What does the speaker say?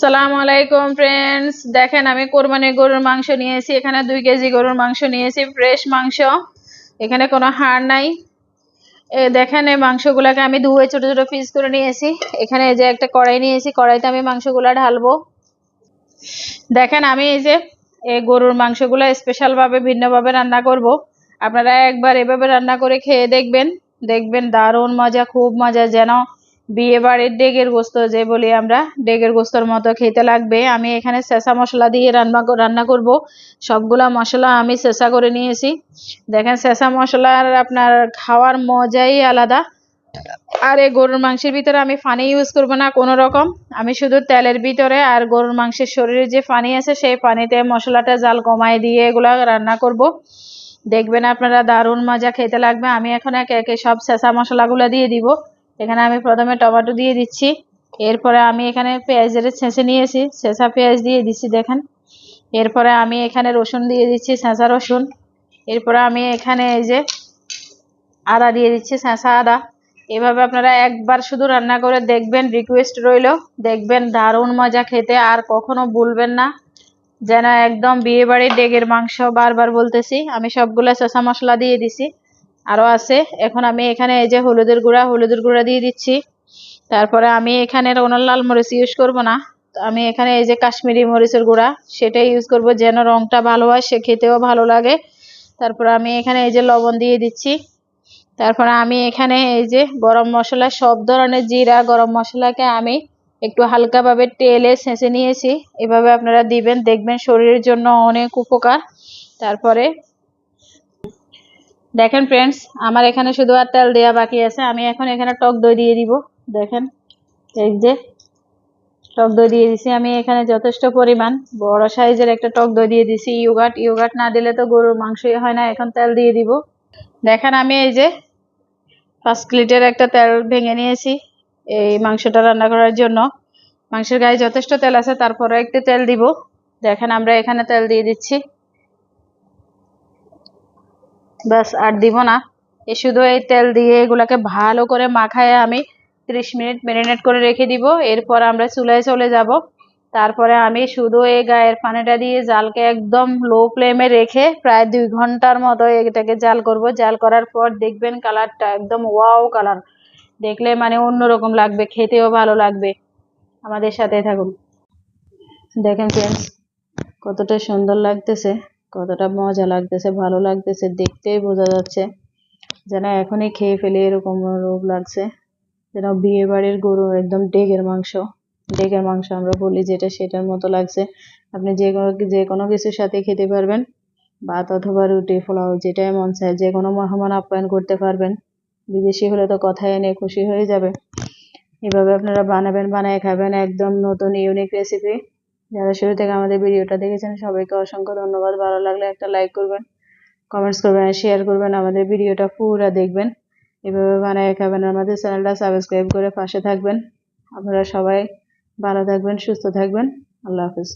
সালাম আলাইকুম ফ্রেন্ডস দেখেন, আমি কোরবানি গরুর মাংস নিয়েছি। এখানে দুই কেজি গরুর মাংস নিয়েছি ফ্রেশ মাংস। এখানে কোনো হাড় নাই। দেখেন, এই মাংসগুলোকে আমি ধুয়ে ছোট ছোট পিস করে নিয়েছি। এখানে এই যে একটা কড়াই নিয়েছি, কড়াইতে আমি মাংসগুলো ঢালবো। দেখেন, আমি এই যে এই গরুর মাংসগুলো স্পেশালভাবে ভিন্নভাবে রান্না করব। আপনারা একবার এভাবে রান্না করে খেয়ে দেখবেন। দেখবেন দারুণ মজা, খুব মজা যেন বিয়ে বাড়ির ডেগের গোস্ত যে বলি আমরা, ডেগের গোস্তর মতো খেতে লাগবে। আমি এখানে চেঁচা মশলা দিয়ে রান্না রান্না করব। সবগুলা মশলা আমি চেঁচা করে নিয়েছি। দেখেন চেঁচা মশলার আপনার খাওয়ার মজাই আলাদা। আর এই গরুর মাংসের ভিতরে আমি ফানি ইউজ করব না কোনো রকম। আমি শুধু তেলের ভিতরে আর গরুর মাংসের শরীরে যে পানি আছে, সেই পানিতে মশলাটা জাল কমায় দিয়ে এগুলো রান্না করব। দেখবেন আপনারা দারুণ মজা খেতে লাগবে। আমি এখন একে একে সব চেঁচা মশলাগুলো দিয়ে দিব। এখানে আমি প্রথমে টমেটো দিয়ে দিচ্ছি। এরপরে আমি এখানে পেঁয়াজের ছেঁচে নিয়েছি। ছেঁচা পেঁয়াজ দিয়ে দিচ্ছি, দেখেন। এরপরে আমি এখানে রসুন দিয়ে দিচ্ছি, ছেঁচা রসুন। এরপরে আমি এখানে এই যে আদা দিয়ে দিচ্ছি, ছেঁচা আদা। এভাবে আপনারা একবার শুধু রান্না করে দেখবেন রিকোয়েস্ট রইল। দেখবেন দারুণ মজা খেতে, আর কখনো ভুলবেন না। যেন একদম বিয়ে বাড়ির ডেগের মাংস বারবার বলতেছি, আমি সবগুলো চেঁচা মশলা দিয়ে দিছি। আরও আছে। এখন আমি এখানে এই যে হলুদের গুঁড়া হলুদের গুঁড়া দিয়ে দিচ্ছি। তারপরে আমি এখানে রোনাল লাল মরিচ ইউজ করব না। আমি এখানে এই যে কাশ্মীরি মরিচের গুঁড়া, সেটাই ইউজ করব যেন রঙটা ভালো হয়, সে খেতেও ভালো লাগে। তারপরে আমি এখানে এই যে লবণ দিয়ে দিচ্ছি। তারপরে আমি এখানে এই যে গরম মশলা, সব ধরনের জিরা, গরম মশলাকে আমি একটু হালকাভাবে তেলে ছেঁচে নিয়েছি। এভাবে আপনারা দিবেন, দেখবেন শরীরের জন্য অনেক উপকার। তারপরে দেখেন ফ্রেন্ডস আমার এখানে শুধু আর তেল দেওয়া বাকি আছে। আমি এখন এখানে টক দই দিয়ে দিব। দেখেন, এই যে টক দই দিয়ে দিছি। আমি এখানে যথেষ্ট পরিমাণ, বড় সাইজের একটা টক দই দিয়ে দিছি। ইউগাট ইউগাট না দিলে তো গরুর মাংসই হয় না। এখন তেল দিয়ে দিব। দেখেন, আমি এই যে পাঁচ লিটার একটা তেল ভেঙে নিয়েছি এই মাংসটা রান্না করার জন্য। মাংসের গায়ে যথেষ্ট তেল আছে তারপরে একটু তেল দিব। দেখেন, আমরা এখানে তেল দিয়ে দিচ্ছি। ব্যাস আর দিব না। এ শুধু এই তেল দিয়ে এগুলাকে ভালো করে মাখায় আমি ত্রিশ মিনিট মেরিনেট করে রেখে দিব। এরপর আমরা চুলায় চলে যাব। তারপরে আমি শুধু এই গায়ের পানিটা দিয়ে জালকে একদম লো ফ্লেমে রেখে প্রায় দুই ঘণ্টার মতো এটাকে জাল করব। জাল করার পর দেখবেন কালারটা একদম ওয়াও কালার দেখলে মানে অন্যরকম লাগবে, খেতেও ভালো লাগবে। আমাদের সাথে থাকুন। দেখেন ফ্রেন্ডস কতটা সুন্দর লাগতেছে। কতটা মজা লাগতেছে, ভালো লাগতেছে, দেখতেই বোঝা যাচ্ছে যেন এখনই খেয়ে ফেলে এরকম রোগ লাগছে। যেন বিয়ে বাড়ির গরু একদম ডেগের মাংস ডেগের মাংস আমরা বলি যেটা সেটার মতো লাগছে। আপনি যে কোনো যে কোনো কিছুর সাথে খেতে পারবেন, ভাত অথবা রুটি, পোলাও, যেটাই মন চায়, যে কোনো মেহমান আপ্যায়ন করতে পারবেন। বিদেশি হলে তো কথাই এনে খুশি হয়ে যাবে। এভাবে আপনারা বানাবেন, বানায় খাবেন, একদম নতুন ইউনিক রেসিপি যারা শুরু থেকে আমাদের ভিডিওটা দেখেছেন, সবাইকে অসংখ্য ধন্যবাদ। ভালো লাগলে একটা লাইক করবেন কমেন্টস করবেন শেয়ার করবেন। আমাদের ভিডিওটা পুরো দেখবেন। এভাবে বানায় খাবেন আমাদের চ্যানেলটা সাবস্ক্রাইব করে পাশে থাকবেন। আপনারা সবাই ভালো থাকবেন, সুস্থ থাকবেন। আল্লাহ হাফিজ।